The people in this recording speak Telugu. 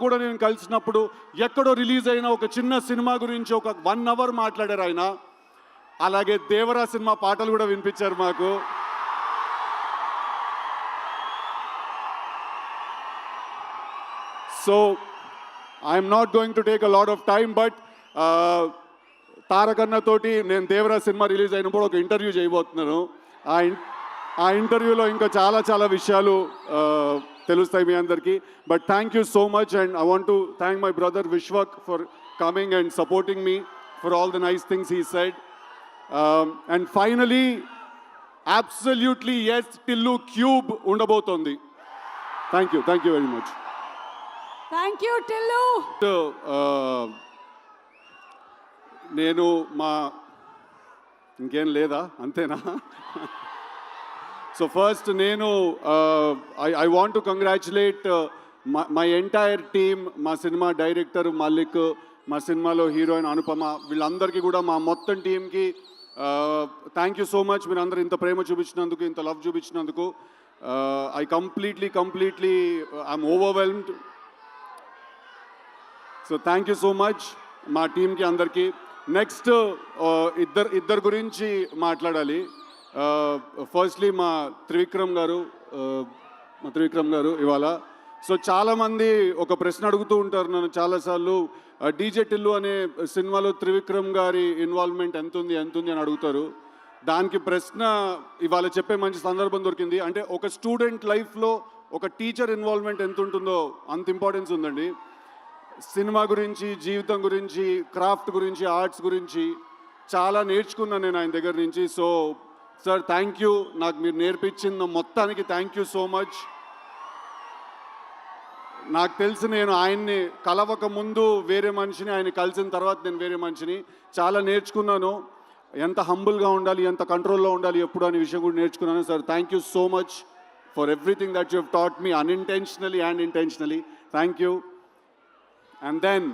కూడా నేను కలిసినప్పుడు ఎక్కడో రిలీజ్ అయిన ఒక చిన్న సినిమా గురించి ఒక వన్ అవర్ మాట్లాడారు ఆయన. అలాగే దేవరా సినిమా పాటలు కూడా వినిపించారు మాకు. So I'm not going to take a lot of time but తారకన్నతోటి నేను దేవరా సినిమా రిలీజ్ అయినప్పుడు ఒక ఇంటర్వ్యూ చేయబోతున్నాను. ఆ ఇంటర్వ్యూలో ఇంకా చాలా చాలా విషయాలు uh, తెలుస్తాయి మీ అందరికీ. But thank you so much and I want to thank my brother Vishwak for coming and supporting me for all the nice things he said and finally absolutely yes Tillu cube ఉండబోతోంది. Thank you thank you very much thank you Tillu నేను మా ఇంకేం లేదా? అంతేనా? సో ఫస్ట్ నేను I I want to congratulate my entire team మా సినిమా డైరెక్టర్ మల్లిక్ మా సినిమాలో హీరోయిన్ అనుపమ వీళ్ళందరికీ కూడా మా మొత్తం టీంకి థ్యాంక్ యూ సో మచ్ మీరు అందరూ ఇంత ప్రేమ చూపించినందుకు ఇంత love చూపించినందుకు I completely completely I'm overwhelmed so thank you so much మా టీంకి అందరికీ. నెక్స్ట్ uh, ఇద్దరు ఇద్దరు గురించి మాట్లాడాలి. ఫస్ట్లీ మా త్రివిక్రమ్ గారు మా త్రివిక్రమ్ గారు ఇవాళ. సో చాలామంది ఒక ప్రశ్న అడుగుతూ ఉంటారు నన్ను చాలాసార్లు. డీజే టిల్లు అనే సినిమాలో త్రివిక్రమ్ గారి ఇన్వాల్వ్మెంట్ ఎంత ఉంది ఎంత ఉంది అని అడుగుతారు. దానికి ప్రశ్న ఇవాళ చెప్పే మంచి సందర్భం దొరికింది. అంటే ఒక స్టూడెంట్ లైఫ్లో ఒక టీచర్ ఇన్వాల్వ్మెంట్ ఎంత ఉంటుందో అంత ఇంపార్టెన్స్ ఉందండి. సినిమా గురించి జీవితం గురించి క్రాఫ్ట్ గురించి ఆర్ట్స్ గురించి చాలా నేర్చుకున్నాను నేను ఆయన దగ్గర నుంచి. సో సార్ థ్యాంక్ యూ నాకు మీరు నేర్పించిన మొత్తానికి థ్యాంక్ యూ సో మచ్ నాకు తెలిసి నేను ఆయన్ని కలవక ముందు వేరే మనిషిని ఆయన కలిసిన తర్వాత నేను వేరే మనిషిని చాలా నేర్చుకున్నాను. ఎంత హంబుల్గా ఉండాలి ఎంత కంట్రోల్లో ఉండాలి ఎప్పుడు అనే విషయం కూడా నేర్చుకున్నాను. Sir thank you so much for everything that you taught me unintentionally and intentionally thank you and then